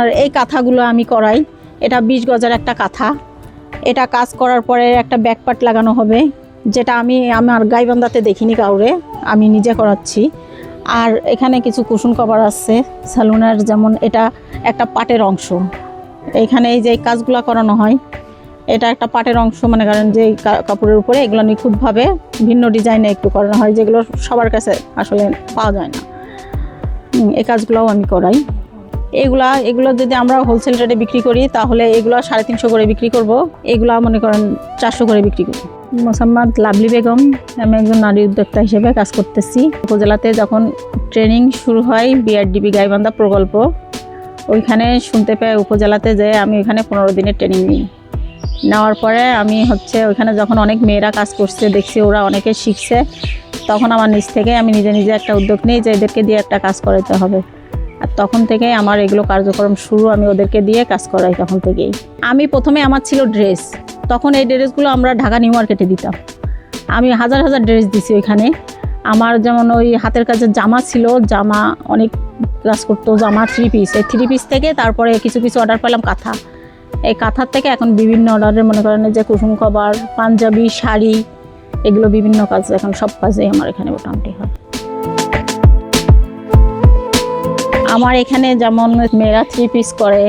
আর এই কাঁথাগুলো আমি করাই। এটা বিশ গজার একটা কাঁথা। এটা কাজ করার পরে একটা ব্যাকপার্ট লাগানো হবে, যেটা আমি আমার গাইবান্ধাতে দেখিনি কাউরে, আমি নিজে করাচ্ছি। আর এখানে কিছু কুশন কভার আছে স্যালুনের যেমন এটা একটা পাটের অংশ। এখানে এই যে কাজগুলো করানো হয়, এটা একটা পাটের অংশ, মনে করেন যে কাপড়ের উপরে, এগুলো নিখুঁতভাবে ভিন্ন ডিজাইনে একটু করানো হয়, যেগুলো সবার কাছে আসলে পাওয়া যায় না। এই কাজগুলোও আমি করাই। এগুলা, এগুলো যদি আমরা হোলসেল রেটে বিক্রি করি, তাহলে এগুলো সাড়ে তিনশো করে বিক্রি করব। এগুলা মনে করেন চারশো করে বিক্রি করব। মোসাম্মদ লাভলি বেগম, আমি একজন নারী উদ্যোক্তা হিসেবে কাজ করতেছি। উপজেলাতে যখন ট্রেনিং শুরু হয় বিআরডিবি গাইবান্ধা প্রকল্প, ওইখানে শুনতে পেয়ে উপজেলাতে যে আমি ওইখানে পনেরো দিনের ট্রেনিং নিই। নেওয়ার পরে আমি হচ্ছে ওইখানে যখন অনেক মেয়েরা কাজ করছে, দেখছি ওরা অনেকে শিখছে, তখন আমার নিজ থেকে আমি নিজে নিজে একটা উদ্যোগ নিই যে এদেরকে দিয়ে একটা কাজ করাতে হবে। আর তখন থেকে আমার এগুলো কার্যক্রম শুরু আমি ওদেরকে দিয়ে কাজ করাই তখন থেকেই। আমি প্রথমে আমার ছিল ড্রেস। তখন এই ড্রেসগুলো আমরা ঢাকা নিউ মার্কেটে দিতাম। আমি হাজার হাজার ড্রেস দিছি ওইখানে। আমার যেমন ওই হাতের কাজের জামা ছিল, জামা অনেক কাজ করতো, জামা থ্রি পিস এই থ্রি পিস থেকে তারপরে কিছু কিছু অর্ডার পেলাম কাঁথা। এই কাঁথার থেকে এখন বিভিন্ন অর্ডারের মনে করেন যে কুসুম কভার, পাঞ্জাবি, শাড়ি, এগুলো বিভিন্ন কাজ এখন সব কাজেই আমার এখানে মোটামুটি হয়। আমার এখানে যেমন মেয়েরা থ্রি পিস করে,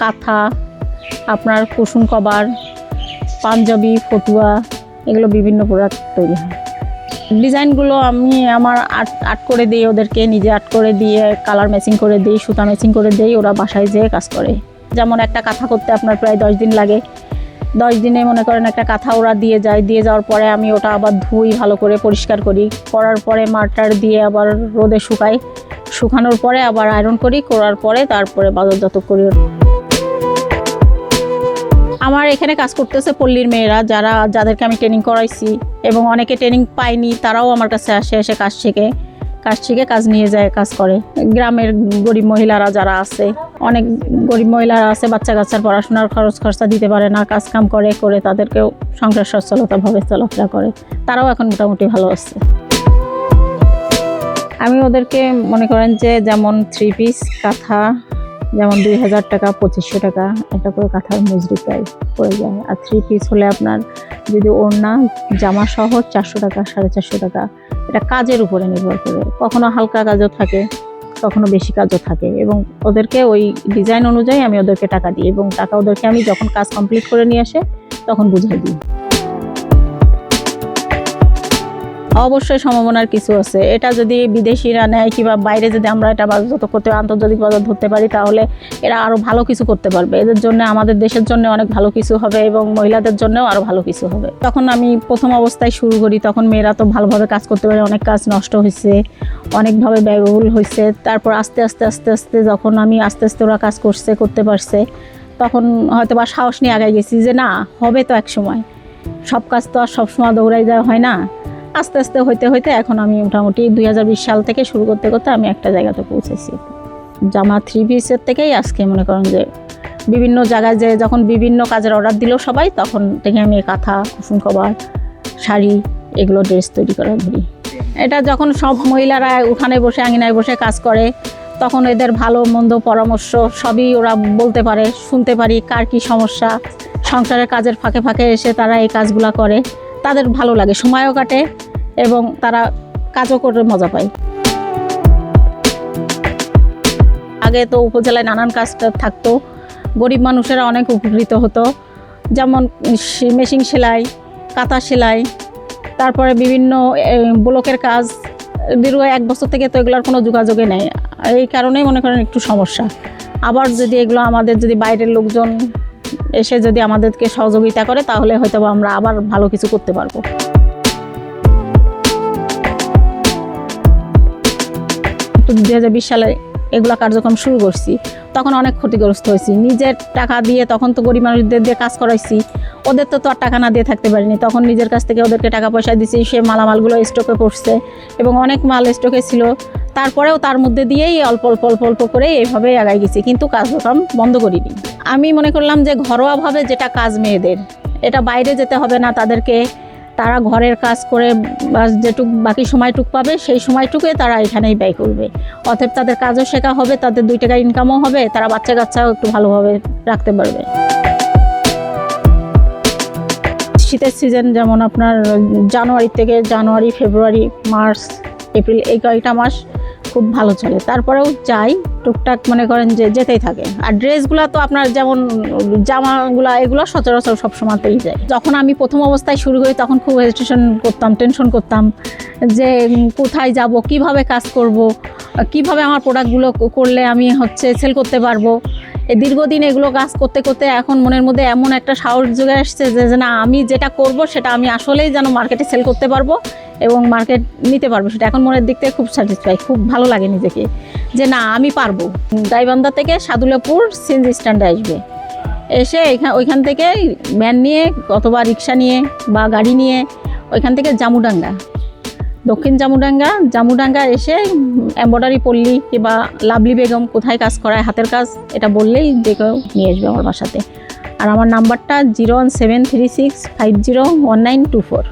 কাঁথা, আপনার কুসুম কভার পাঞ্জাবি, ফতুয়া, এগুলো বিভিন্ন প্রোডাক্ট তৈরি হয়। ডিজাইনগুলো আমি আমার আর্ট আর্ট করে দিই ওদেরকে, নিজে আর্ট করে দিয়ে কালার ম্যাচিং করে দিই, সুতা ম্যাচিং করে দিই, ওরা বাসায় যেয়ে কাজ করে। যেমন একটা কাঁথা করতে আপনার প্রায় দশ দিন লাগে। দশ দিনে মনে করেন একটা কাঁথা ওরা দিয়ে যায়, দিয়ে যাওয়ার পরে আমি ওটা আবার ধুই, ভালো করে পরিষ্কার করি। করার পরে মাটার দিয়ে আবার রোদে শুকাই। শুকানোর পরে আবার আয়রন করি, করার পরে তারপরে বাজারজাত করি। আমার এখানে কাজ করতেছে পল্লীর মেয়েরা, যারা, যাদেরকে আমি ট্রেনিং করাইছি, এবং অনেকে ট্রেনিং পায়নি, তারাও আমার কাছে আসে, এসে কাজ শেখে, কাজ শিখে কাজ নিয়ে যায়, কাজ করে। গ্রামের গরিব মহিলারা যারা আছে, অনেক গরিব মহিলারা আছে বাচ্চা কাচ্চার পড়াশোনার খরচ খরচা দিতে পারে না, কাজ কাম করে করে তাদেরকেও সংসার সচ্ছলতাভাবে চলাফেরা করে। তারাও এখন মোটামুটি ভালো আছে। আমি ওদেরকে মনে করেন যে যেমন থ্রি পিস কাঁথা, যেমন দুই হাজার টাকা, পঁচিশশো টাকা, একটা করে কাঁথার মজুরি প্রায় পড়ে যায়। আর থ্রি পিস হলে আপনার যদি ওড়না, জামা সহ চারশো টাকা, সাড়ে চারশো টাকা, এটা কাজের উপরে নির্ভর করে। কখনো হালকা কাজও থাকে, কখনো বেশি কাজও থাকে এবং ওদেরকে ওই ডিজাইন অনুযায়ী আমি ওদেরকে টাকা দিই এবং টাকা ওদেরকে আমি যখন কাজ কমপ্লিট করে নিয়ে আসে, তখন বুঝাই দিই। অবশ্যই সম্ভাবনার কিছু আছে। এটা যদি বিদেশিরা নেয় কিংবা বাইরে যদি আমরা এটা বাজারজাত করতে, আন্তর্জাতিক বাজার ধরতে পারি, তাহলে এরা আরও ভালো কিছু করতে পারবে। এদের জন্য, আমাদের দেশের জন্য অনেক ভালো কিছু হবে এবং মহিলাদের জন্যও আরও ভালো কিছু হবে। তখন আমি প্রথম অবস্থায় শুরু করি, তখন মেয়েরা তো ভালোভাবে কাজ করতে পারে, অনেক কাজ নষ্ট হয়েছে, অনেকভাবে ব্যয়বহুল হয়েছে। তারপর আস্তে আস্তে আস্তে আস্তে যখন আমি আস্তে আস্তে ওরা কাজ করছে, করতে পারছে, তখন হয়তো বা সাহস নিয়ে আগাই গেছি যে না, হবে তো এক সময়। সব কাজ তো আর সবসময় দৌড়াই যাওয়া হয় না। আস্তে আস্তে হইতে হইতে এখন আমি মোটামুটি দুই হাজার বিশ সাল থেকে শুরু করতে করতে আমি একটা জায়গাতে পৌঁছেছি। জামা থ্রি পিসের থেকেই আজকে মনে করেন যে বিভিন্ন জায়গায় যে যখন বিভিন্ন কাজের অর্ডার দিল সবাই, তখন থেকে আমি কাঁথা, কুসুম কভার, শাড়ি এগুলো ড্রেস তৈরি করা ধরি। এটা যখন সব মহিলারা উঠানে বসে, আঙিনায় বসে কাজ করে, তখন এদের ভালো মন্দ পরামর্শ সবই ওরা বলতে পারে, শুনতে পারি কার কী সমস্যা। সংসারের কাজের ফাঁকে ফাঁকে এসে তারা এই কাজগুলা করে। তাদের ভালো লাগে, সময়ও কাটে। এবং তারা কাজও করে মজা পায়। আগে তো উপজেলায় নানান কাজ থাকতো, গরিব মানুষেরা অনেক উপকৃত হতো, যেমন মেশিন সেলাই, কাঁথা সেলাই, তারপরে বিভিন্ন ব্লকের কাজ, দীর্ঘ এক বছর থেকে তো এগুলোর কোনো যোগাযোগে নেই। এই কারণেই মনে করেন একটু সমস্যা। আবার যদি এগুলো আমাদের যদি বাইরের লোকজন এসে যদি আমাদেরকে সহযোগিতা করে, তাহলে হয়তো আমরা আবার ভালো কিছু করতে পারব। দুই হাজার বিশ সালে এগুলা কার্যক্রম শুরু করছি, তখন অনেক ক্ষতিগ্রস্ত হয়েছি। নিজের টাকা দিয়ে তখন তো গরিব মানুষদের দিয়ে কাজ করাইছি, ওদের তো তো আর টাকা না দিয়ে থাকতে পারিনি। তখন নিজের কাছ থেকে ওদেরকে টাকা পয়সা দিছি, সে মালামালগুলো স্টকে পড়ছে এবং অনেক মাল স্টকে ছিল। তারপরেও তার মধ্যে দিয়েই অল্প অল্প অল্প অল্প করে এইভাবেই আগাই গেছি, কিন্তু কার্যক্রম বন্ধ করিনি। আমি মনে করলাম যে ঘরোয়াভাবে যেটা কাজ মেয়েদের, এটা বাইরে যেতে হবে না তাদেরকে তারা ঘরের কাজ করে বা যেটুক বাকি সময়টুক পাবে, সেই সময়টুকুই তারা এখানেই ব্যয় করবে। অতএব তাদের কাজও শেখা হবে, তাদের দুই টাকা ইনকামও হবে, তারা বাচ্চা কাচ্চাও একটু ভালোভাবে রাখতে পারবে। শীতের সিজন যেমন আপনার, জানুয়ারি থেকে জানুয়ারি, ফেব্রুয়ারি, মার্চ, এপ্রিল, এই কয়েকটা মাস খুব ভালো চলে। তারপরেও যাই, টুকটাক মনে করেন যে যেতেই থাকে। আর ড্রেসগুলো তো আপনার যেমন, জামাগুলো, এগুলো সচরাচর সবসময়তেই যায়। যখন আমি প্রথম অবস্থায় শুরু করি, তখন খুব হেজিটেশন করতাম টেনশন করতাম যে কোথায় যাব, কীভাবে কাজ করব, কীভাবে আমার প্রোডাক্টগুলো করলে আমি হচ্ছে সেল করতে পারব। দীর্ঘদিন এগুলো কাজ করতে করতে এখন মনের মধ্যে এমন একটা সাহস জোগে আসছে যে না, আমি যেটা করব, সেটা আমি আসলেই যেন মার্কেটে সেল করতে পারব। এবং মার্কেট নিতে পারব সেটা। এখন মনের দিক থেকে খুব স্যাটিসফাই খুব ভালো লাগে নিজেকে। যে না, আমি পারব। গাইবান্ধা থেকে সাদুলাপুর সিএনজি স্ট্যান্ডে আসবে। এসে এখান ওইখান থেকে ভ্যান নিয়ে অথবা রিক্সা নিয়ে বা গাড়ি নিয়ে ওইখান থেকে জামুডাঙ্গা। দক্ষিণ জামুডাঙ্গা জামুডাঙ্গা এসে এম্বয়ডারি পল্লী কিংবা লাভলি বেগম কোথায় কাজ করায়, হাতের কাজ, এটা বললেই কেউ নিয়ে আসবে আমার বাসাতে। আর আমার নাম্বারটা zero one seven three six five zero one nine two four